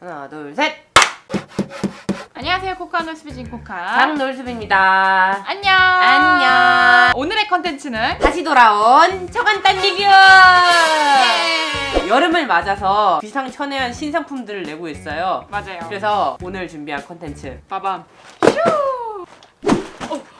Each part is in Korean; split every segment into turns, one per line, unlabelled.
하나, 둘, 셋.
안녕하세요 코카 놀스비진 코카
장놀수입니다.
안녕
안녕.
오늘의 컨텐츠는
다시 돌아온 초간단 리뷰. 여름을 맞아서 비상천외한 신상품들을 내고 있어요.
맞아요
그래서 오늘 준비한 컨텐츠
빠밤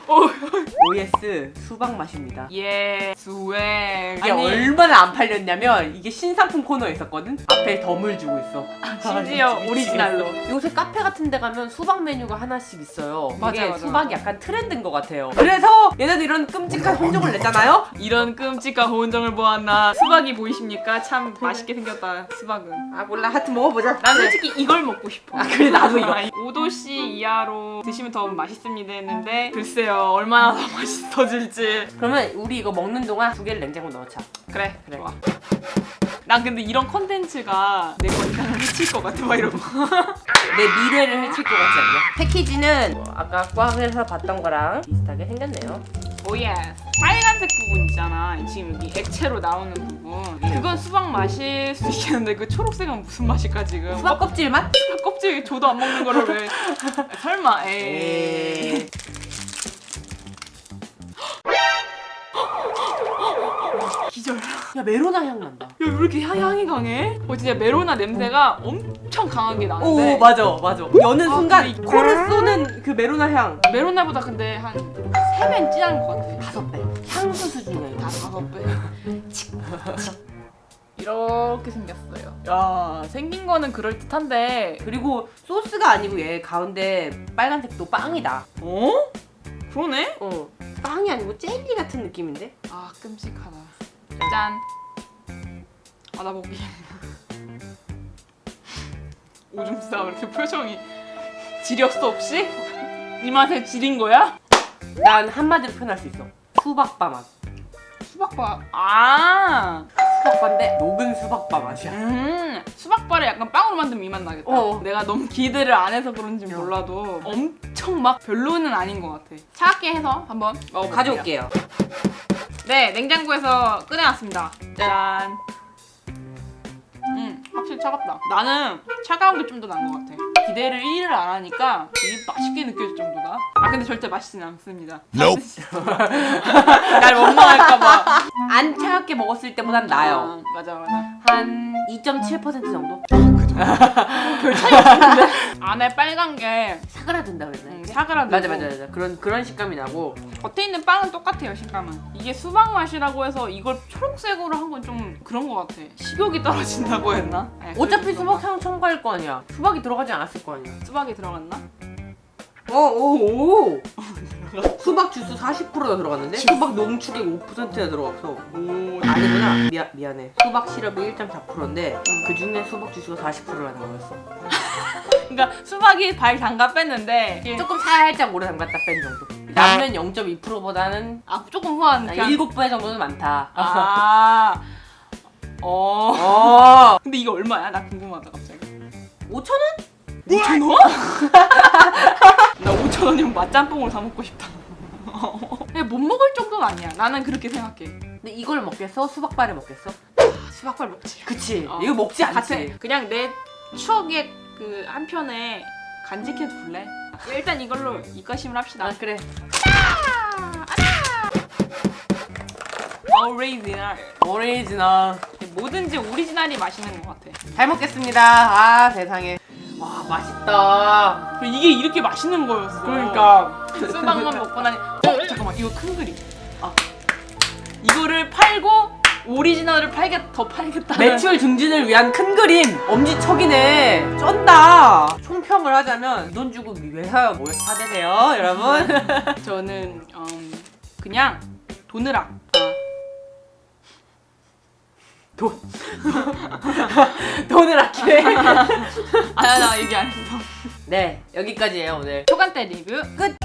OS 수박 맛입니다.
예 스웩
이게 얼마나 안 팔렸냐면 이게 신상품 코너에 있었거든? 앞에 덤을 주고 있어.
심지어
미치겠어.
오리지널로
요새 카페 같은 데 가면 수박 메뉴가 하나씩 있어요.
맞아,
이게
맞아,
수박이. 약간 트렌드인 것 같아요. 그래서 얘네들 이런 끔찍한 혼종을 냈잖아요?
이런 끔찍한 호은정을 보았나 수박이 보이십니까? 참 맛있게 생겼다 수박은
아 몰라 하여튼 먹어보자.
난 솔직히 이걸 먹고 싶어
아, 그래, 나도 이거.
5도씨 이하로 드시면 더 맛있습니다 했는데 글쎄요 얼마나 더 맛있어질지
그러면 우리 이거 먹는 동안 두 개를 냉장고 넣자.
그래
그래.
좋아 난 근데 이런 컨텐츠가 내 건강을 해칠 것 같아 막 이러고
내 미래를 해칠 것 같지 않냐? 패키지는 뭐 아까 꽝에서 봤던 거랑 비슷하게 생겼네요.
오예 빨간색 부분 있잖아 지금 여기 액체로 나오는 부분 그건 수박 맛일 수 있겠는데 그 초록색은 무슨 맛일까 지금
수박 껍질 맛?
껍- 껍질 저도 안 먹는 거를 왜 설마 에이
에이. 야야 메로나 향 난다.
왜 이렇게 향, 향이 강해? 어 진짜 메로나 냄새가 엄청 강하게 나는데
오 맞아 맞아. 여는
아,
순간
근데 이-
코를 쏘는 그 메로나 향
메로나보다 근데 한 3배 진한 것 같아
다섯 배. 향수 수준이야
다
이거.
다섯 배 이렇게 생겼어요 야 생긴 거는 그럴듯한데
그리고 소스가 아니고 얘 가운데 빨간색도 빵이다.
어? 그러네?
어 빵이 아니고 젤리 같은 느낌인데?
아 끔찍하다 짠 받아보기 오줌 싸 이렇게 표정이 지렸어 혹시? 이 맛에 지린 거야?
난 한마디로 표현할 수 있어. 수박바 맛.
수박바 아
수박바인데 녹은 수박바 맛이야.
음, 수박바를 약간 빵으로 만들면 이 맛 나겠다.
어.
내가 너무 기대를 안 해서 그런지 몰라도 엄청 막 별로는 아닌 것 같아. 차갑게 해서 한번 먹어볼게요.
가져올게요.
네, 냉장고에서 꺼내놨습니다. 짠. 음, 확실히 차갑다. 나는 차가운 게 좀 더 나은 것 같아. 기대를 1을 안 하니까 되게 맛있게 느껴질 정도다. 아, 근데 절대 맛있진 않습니다.
Nope.
날 원망할까봐.
안 차갑게 먹었을 때보단 나아요.
아, 맞아, 맞아.
한 2.7% 정도?
별 차이 없는데? 안에 빨간 게
사그라든다 그랬 나?
음, 사그라들고.
맞아 맞아 맞아. 그런 그런 식감이 나고.
겉에 있는 빵은 똑같아요 식감은. 이게 수박 맛이라고 해서 이걸 초록색으로 한 건 좀 그런 것 같아. 식욕이 떨어진다고 했나? 아니,
어차피
그래서
수박 향 첨가할 거 아니야. 수박이 들어가지 않았을 거 아니야.
수박이 들어갔나?
어오오 수박 주스 40%가 들어갔는데? 수박 농축액 5%가 들어갔어.
오
아니구나. 미안, 미안해. 수박 시럽이 1.4%인데 그 중에 수박 주스가 40%라는 거였어
그러니까 수박이 발 담가 뺐는데 이게
조금 살짝 오래 담갔다 뺀 정도 남는 0.2%보다는
아 조금 후한 그냥
7배 정도는 많다
아 어.
어
근데 이거 얼마야? 나 궁금하다 갑자기
5,000원?
5천 원? 나 5천 원이면 맛짬뽕을 사 먹고 싶다 근데 못 먹을 정도는 아니야 나는 그렇게 생각해
근데 이걸 먹겠어? 수박바를 먹겠어?
아, 수박발 먹지
그치
어.
이거 먹지 않지
같이 그냥 내 추억의 그 한편에 간직해 둘래? 일단 이걸로 이과심을 합시다.
아 그래
오리지널.
오리지널
뭐든지 오리지널이 맛있는 것 같아.
잘 먹겠습니다 아 세상에 와 맛있다
이게 이렇게 맛있는 거였어.
그러니까
수박만 먹고 나니. 어 잠깐만 이거 큰 그림. 아 이거를 팔고 오리지널을 팔겠 더 팔겠다는.
매출 증진을 위한 큰 그림 엄지척이네 쩐다 총평을 하자면 돈 주고 왜 사요 뭘 사대세요 여러분
저는 음, 그냥 돈을 아.
돈 돈을 아끼네
아나 얘기 안 했어.
네 여기까지예요 오늘
초간대 리뷰 끝.